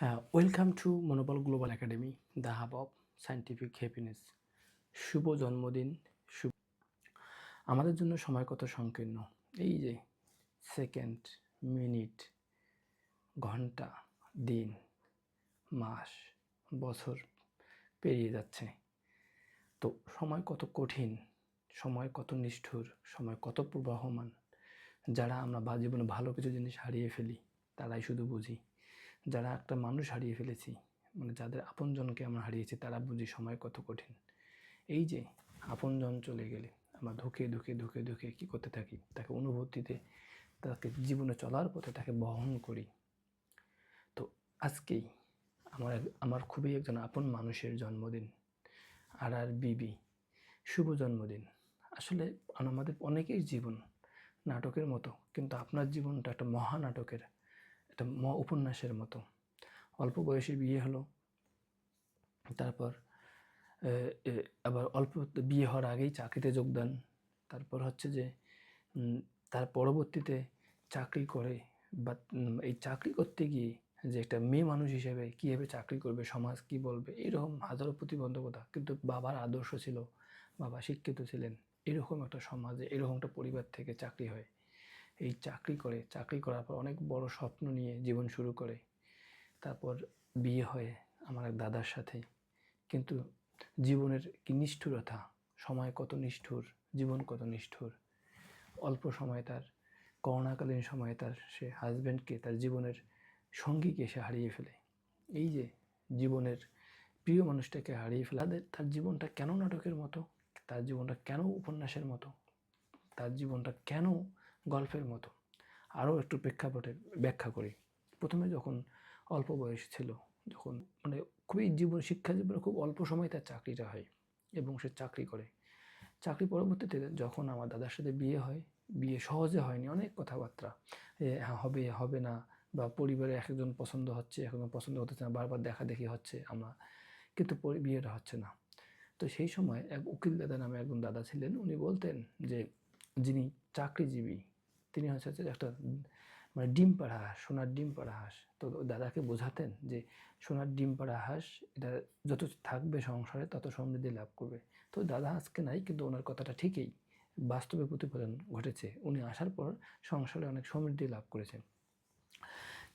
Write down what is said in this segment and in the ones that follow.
Welcome to Monopol Global Academy, the hub of scientific happiness. শুভ জন্মদিন শুভ আমাদের জন্য সময় কত সংকীর্ণ। এই যে সেকেন্ড মিনিট ঘণ্টা দিন মাস বছর পেরিয়ে যাচ্ছে। তো সময় কত কঠিন সময় কত নিষ্ঠুর সময় কত প্রবাহমান যারা আমরা বা জীবনে ভালো কিছু জিনিস হারিয়ে ফেলি তারাই শুধু বুঝি। যারা একটা মানুষ হারিয়ে ফেলেছি মানে যাদের আপনজনকে আমরা হারিয়েছি, তারা বুঝি সময় কত কঠিন। এই যে আপনজন চলে গেলে, আমরা ধুকে ধুকে ধুকে ধুকে কী করতে থাকি? তাকে অনুভূতিতে, তাকে জীবনে চলার পথে তাকে বহন করি। তো আজকেই আমার আমার খুবই একজন আপন মানুষের জন্মদিন আর আর বিবি, শুভ জন্মদিন। আসলে আমাদের অনেকের জীবন নাটকের মতো, কিন্তু আপনার জীবনটা একটা মহানাটকের। একটা উপন্যাসের মতো। অল্প বয়সে বিয়ে হলো। তারপর আবার অল্প বিয়ে হওয়ার আগেই চাকরিতে যোগদান। তারপর হচ্ছে যে তার পরবর্তীতে চাকরি করে বা এই চাকরি করতে গিয়ে যে একটা মেয়ে মানুষ হিসেবে কীভাবে চাকরি করবে, সমাজ কি বলবে, এরকম হাজারো প্রতিবন্ধকতা। কিন্তু বাবার আদর্শ ছিল, বাবা শিক্ষিত ছিলেন, এরকম একটা সমাজে, এরকম একটা পরিবার থেকে চাকরি হয়। এই চাকরি করে, চাকরি করার পর অনেক বড় স্বপ্ন নিয়ে জীবন শুরু করে। তারপর বিয়ে হয় আমার এক দাদার সাথে। কিন্তু জীবনের কি নিষ্ঠুরতা? সময় কত নিষ্ঠুর, জীবন কত নিষ্ঠুর। অল্প সময় তার, করোনাকালীন সময়ে তার সে হাজব্যান্ডকে তার জীবনের সঙ্গীকে সে হারিয়ে ফেলে। এই যে জীবনের প্রিয় মানুষটাকে হারিয়ে ফেলে, তাদের, তার জীবনটা কেন নাটকের মতো? তার জীবনটা কেন উপন্যাসের মতো? তার জীবনটা কেন গল্পের মতো। আরও একটু প্রেক্ষাপটে ব্যাখ্যা করি। প্রথমে যখন অল্প বয়স ছিল, যখন মানে খুবই জীবন, শিক্ষা জীবনে খুব অল্প সময় তার চাকরিটা হয় এবং সে চাকরি করে। চাকরি পরবর্তীতে যখন আমার দাদার সাথে বিয়ে হয়, বিয়ে সহজে হয়নি, অনেক কথাবার্তা। হ্যাঁ হবে হবে না বা পরিবারে এক একজন পছন্দ হচ্ছে এক একজন পছন্দ হতেছে না, বারবার দেখা দেখি হচ্ছে আমরা। কিন্তু বিয়েটা হচ্ছে না। তো সেই সময় এক উকিল দাদা নামে একজন দাদা ছিলেন, উনি বলতেন যে যিনি চাকরিজীবী, তিনি হচ্ছে একটা মানে ডিম পাড়া হাঁস সোনার ডিম পাড়া হাঁস তো দাদাকে বোঝাতেন যে সোনার ডিম পাড়া হাঁস এটা যত থাকবে সংসারে তত সমৃদ্ধি লাভ করবে। তো দাদা আজকে নাই, কিন্তু ওনার কথাটা ঠিকই, বাস্তবে প্রতিফলন ঘটেছে। উনি আসার পর সংসারে অনেক সমৃদ্ধি লাভ করেছেন।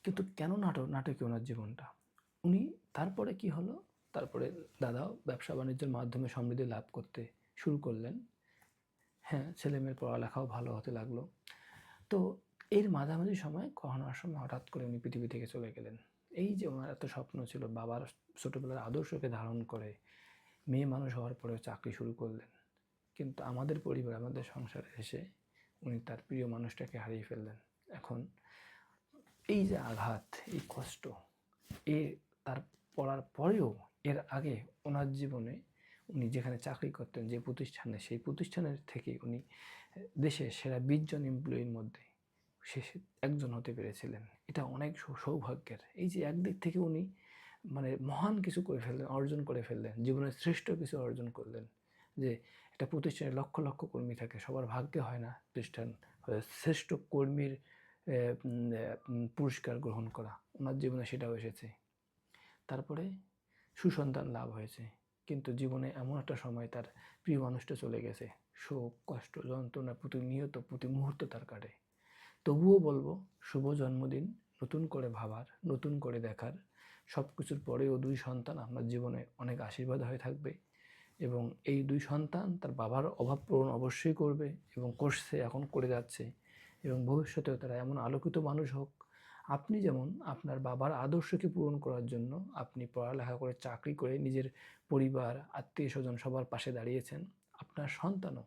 কিন্তু কেন নাটক নাটকে ওনার জীবনটা? উনি তারপরে কি হলো? তারপরে দাদাও ব্যবসা বাণিজ্যের মাধ্যমে সমৃদ্ধি লাভ করতে শুরু করলেন। হ্যাঁ ছেলেমেয়ের পড়ালেখাও ভালো হতে লাগল। তো এর মাঝামাঝি সময় করোনার সময় হঠাৎ করে উনি পৃথিবী থেকে চলে গেলেন। এই যে ওনার এত স্বপ্ন ছিল, বাবার ছোটোবেলার আদর্শকে ধারণ করে মেয়ে মানুষ হওয়ার পরেও চাকরি শুরু করলেন। কিন্তু আমাদের পরিবার, আমাদের সংসারে এসে উনি তার প্রিয় মানুষটাকে হারিয়ে ফেললেন। এখন এই যে আঘাত, এই কষ্ট এ তার পড়ার পরেও এর আগে ওনার জীবনে উনি যেখানে চাকরি করতেন, যে প্রতিষ্ঠানে, সেই প্রতিষ্ঠানের থেকে উনি দেশের সেরা বিশজন এমপ্লয়ির মধ্যে শেষে একজন হতে পেরেছিলেন। এটা অনেক সৌভাগ্যের। এই যে একদিক থেকে উনি মানে মহান কিছু করে ফেললেন, অর্জন করে ফেললেন, জীবনের শ্রেষ্ঠ কিছু অর্জন করলেন, যে একটা প্রতিষ্ঠানে লক্ষ লক্ষ কর্মী থাকে, সবার ভাগ্যে হয় না প্রতিষ্ঠান শ্রেষ্ঠ কর্মীর পুরস্কার গ্রহণ করা। ওনার জীবনে সেটাও এসেছে। তারপরে সুসন্তান লাভ হয়েছে। কিন্তু জীবনে এমন একটা সময় তার প্রিয় মানুষটা চলে গেছে। শোক, কষ্ট, যন্ত্রণা, প্রতিনিয়ত প্রতি মুহূর্ত তার কাটে। তবুও বলব, শুভ জন্মদিন, নতুন করে ভাবার, নতুন করে দেখার সব কিছুর পরেও দুই সন্তান আপনার জীবনে অনেক আশীর্বাদ হয়ে থাকবে এবং এই দুই সন্তান তার বাবার অভাব পূরণ অবশ্যই করবে এবং করছে এখন করে যাচ্ছে এবং ভবিষ্যতেও তারা এমন আলোকিত মানুষ হোক আপনি যেমন আপনার বাবার আদর্শকে পূরণ করার জন্য আপনি পড়ালেখা করে চাকরি করে নিজের পরিবার, আত্মীয় স্বজন সবার পাশে দাঁড়িয়েছেন, আপনার সন্তানও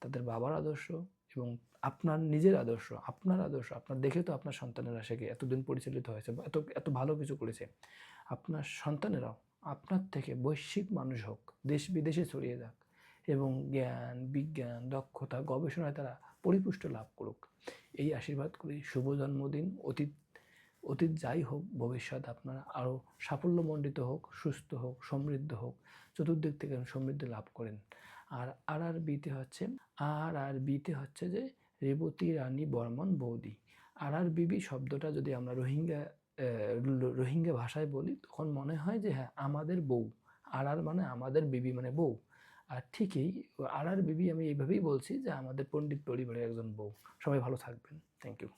তাদের বাবার আদর্শ এবং আপনার নিজের আদর্শ, আপনার আদর্শ, আপনার দেখে তো আপনার সন্তানেরা শেখে এতদিন পরিচালিত হয়েছে এত এত ভালো কিছু করেছে। আপনার সন্তানেরাও আপনার থেকে বৈশ্বিক মানুষ হোক, দেশ বিদেশে ছড়িয়ে যাক এবং জ্ঞান, বিজ্ঞান, দক্ষতা, গবেষণায় তারা পরিপুষ্ট লাভ করুক। এই আশীর্বাদ করি। শুভ জন্মদিন, অতীত অতীত যাই হোক, ভবিষ্যৎ আপনার আরও সাফল্যমণ্ডিত হোক, সুস্থ হোক, সমৃদ্ধ হোক, চতুর্দিক থেকে সমৃদ্ধি লাভ করেন। আর আর আর বিতে হচ্ছে আর আর বিতে হচ্ছে যে রেবতী রানী বর্মন বৌদি। আর আর বিবি শব্দটা যদি আমরা রোহিঙ্গা রোহিঙ্গা ভাষায় বলি, তখন মনে হয় যে হ্যাঁ আমাদের বউ। আর আর মানে আমাদের বিবি মানে বউ। আর ঠিকই আর আর বিবি আমি এইভাবেই বলছি যে আমাদের পণ্ডিত পরিবারের একজন বউ। সবাই ভালো থাকবেন। Thank you